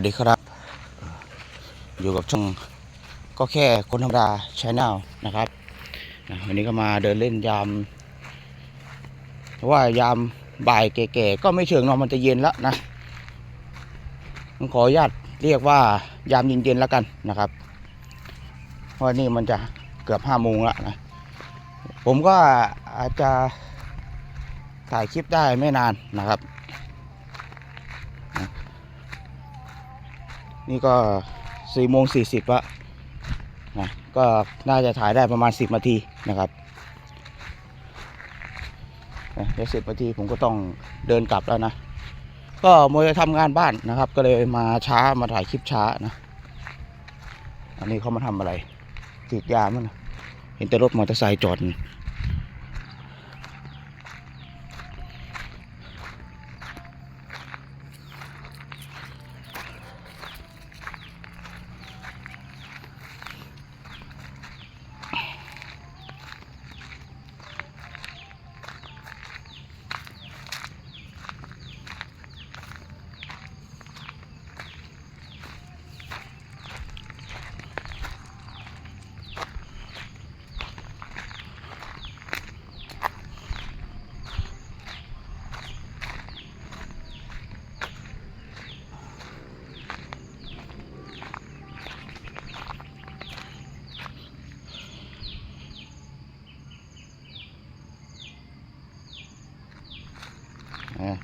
วัสดีครับ อยู่กับช่องก็แค่คนธรรมดาชแนลนะครับวันนี้ก็มาเดินเล่นยามว่ายามบ่ายแก่ๆก็ไม่เชิงนอะมันจะเย็นแล้วนะผมขออนุญาตเรียกว่ายามเย็นๆแล้วกันนะครับเพราะนี่มันจะเกือบห้าโมงแล้วนะผมก็อาจจะถ่ายคลิปได้ไม่นานนะครับ นี่ก็สี่โมงสี่สิบละนะก็น่าจะถ่ายได้ประมาณสิบนาทีนะครับเดี๋ยวสิบนาทีผมก็ต้องเดินกลับแล้วนะ ก็โมจะทำงานบ้านนะครับ ก็เลยมาช้ามาถ่ายคลิปช้านะ อันนี้เขามาทำอะไรกรีดยางมั้งนะเห็นแต่รถมอเตอร์ไซค์จอด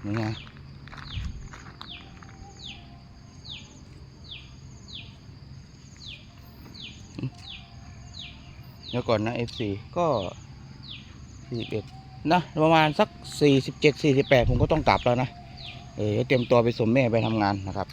นี่ไงอืมเดี๋ยวก่อนนะ F4 ก็41นะประมาณสัก 47 48 ผมก็ต้องกลับแล้วนะ เออเตรียมตัวไปส่งแม่ไปทำงานนะครับ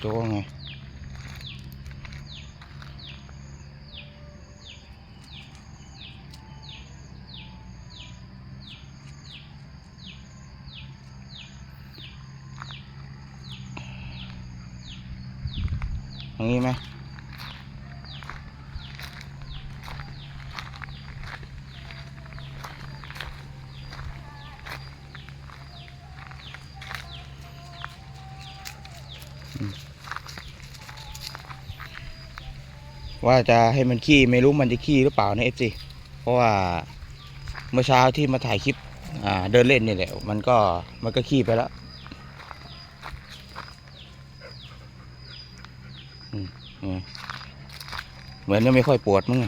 โจ้ไงอย่างนี้ไหม ว่าจะให้มันขี้ไม่รู้มันจะขี้หรือเปล่านะเอฟซีเพราะว่าเมื่อเช้าที่มาถ่ายคลิปอ่าเดินเล่นนี่แหละมันก็มันก็ขี้ไปแล้วเหมือนจะไม่ค่อยปวดมั้ง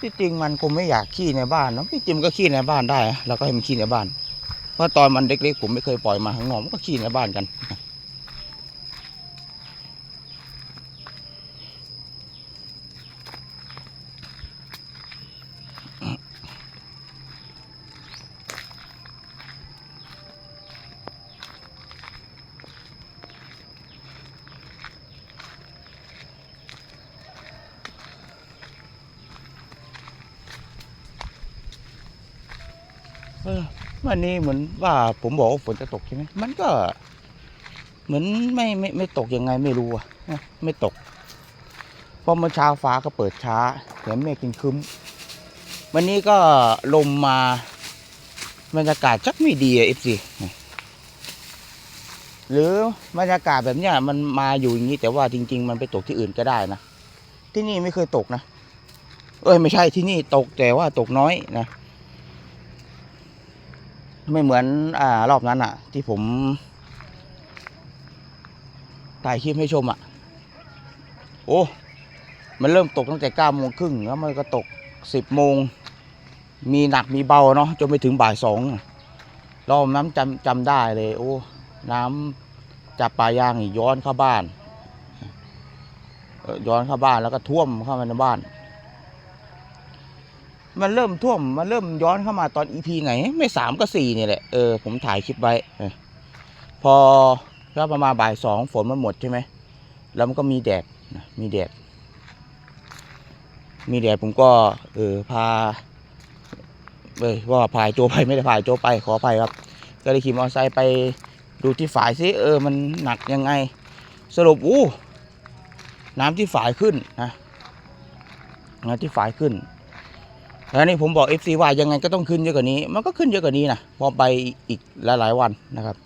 ที่จริงมันคงไม่อยากขี้ในบ้านนะที่จริงมันก็ขี้ในบ้านได้อะเราก็ให้มันขี้ในบ้าน เพราะตอนมันเล็กๆผมไม่เคยปล่อยมาข้างนอกมันก็ขี้ในบ้านกัน เออ วันนี้เหมือนว่าผมบอกว่าฝนจะตกใช่ไหมมันก็ เหมือนไม่ไม่ไม่ตกยังไงไม่รู้อะนะไม่ตกเพราะเมื่อเช้าฟ้าก็เปิดช้าแถมเมฆกินคึ้ม วันนี้ก็ลมมาบรรยากาศชักไม่ดีอะเอฟซีหรือบรรยากาศแบบเนี้ยมันมาอยู่อย่างนี้แต่ว่าจริง ๆ มันไปตกที่อื่นก็ได้นะที่นี่ไม่เคยตกนะ เอ้ยไม่ใช่ที่นี่ตกแต่ว่าตกน้อยนะ ไม่เหมือนอ่ารอบนั้นอะที่ผมถ่ายคลิปให้ชมอะโอ้มันเริ่มตกตั้งแต่เก้าโมงครึ่งแล้วมันก็ตกสิบโมง มีหนักมีเบาเนาะจนไปถึงบ่ายสองรอบน้ำจำจำได้เลย โอ้ น้ำจากป่ายางย้อนเข้าบ้านย้อนเข้าบ้านแล้วก็ท่วมเข้ามาในบ้าน มันเริ่มท่วม มันเริ่มย้อนเข้ามาตอนอีพีไหน ไม่สามก็สี่นี่แหละ เออ ผมถ่ายคลิปไว้เออพอก็ประมาณบ่ายสองฝนมันหมดใช่ไหม แล้วมันก็มีแดดนะมีแดด มีแดดผมก็ เออ พาเอ้ยว่าพายโจไปไม่ได้พายโจไปขออภัยครับ ก็เลยขี่มอเตอร์ไซค์ไปดูที่ฝายซิเออ มันหนักยังไง สรุปอู้น้ำที่ฝายขึ้นนะน้ำที่ฝายขึ้น แล้วนี่ผมบอก FC ว่ายังไงก็ต้องขึ้นเยอะกว่านี้ มันก็ขึ้นเยอะกว่านี้นะพอไปอีกหลายๆวันนะครับ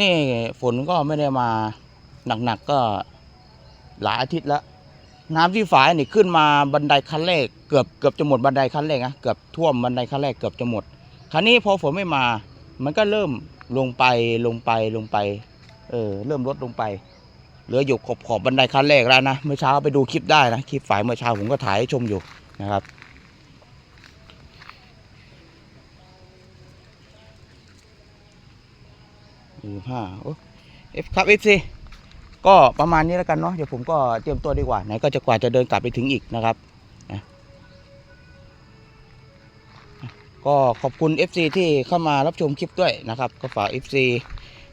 นี่ฝนก็ไม่ได้มาหนักๆก็หลายอาทิตย์แล้ว น้ำที่ฝายนี่ขึ้นมาบันไดขั้นแรกเกือบเกือบจะหมดบันไดขั้นแรกนะเกือบท่วมบันไดขั้นแรกเกือบจะหมด คราวนี้พอฝนไม่มา มันก็เริ่มลงไปลงไปลงไป เออเริ่มลดลงไปเหลืออยู่ขอบขอบบันไดขั้นแรกแล้วนะเมื่อเช้าไปดูคลิปได้นะคลิปฝายเมื่อเช้าผมก็ถ่ายให้ชมอยู่นะครับยี่ห้าโอ้เอฟครับเอฟซี ก็ประมาณนี้แล้วกันเนาะเดี๋ยวผมก็เตรียมตัวดีกว่าไหนก็จะกว่าจะเดินกลับไปถึงอีกนะครับนะก็ขอบคุณ FC ที่เข้ามารับชมคลิปด้วยนะครับ ก็ฝาก FC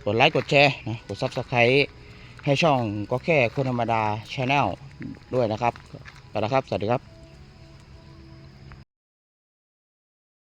กดไลค์กดแชร์นะกด Subscribe ให้ช่องก็แค่คนธรรมดาช n แนลด้วยนะครับไปแล้วครับ สวัสดีครับ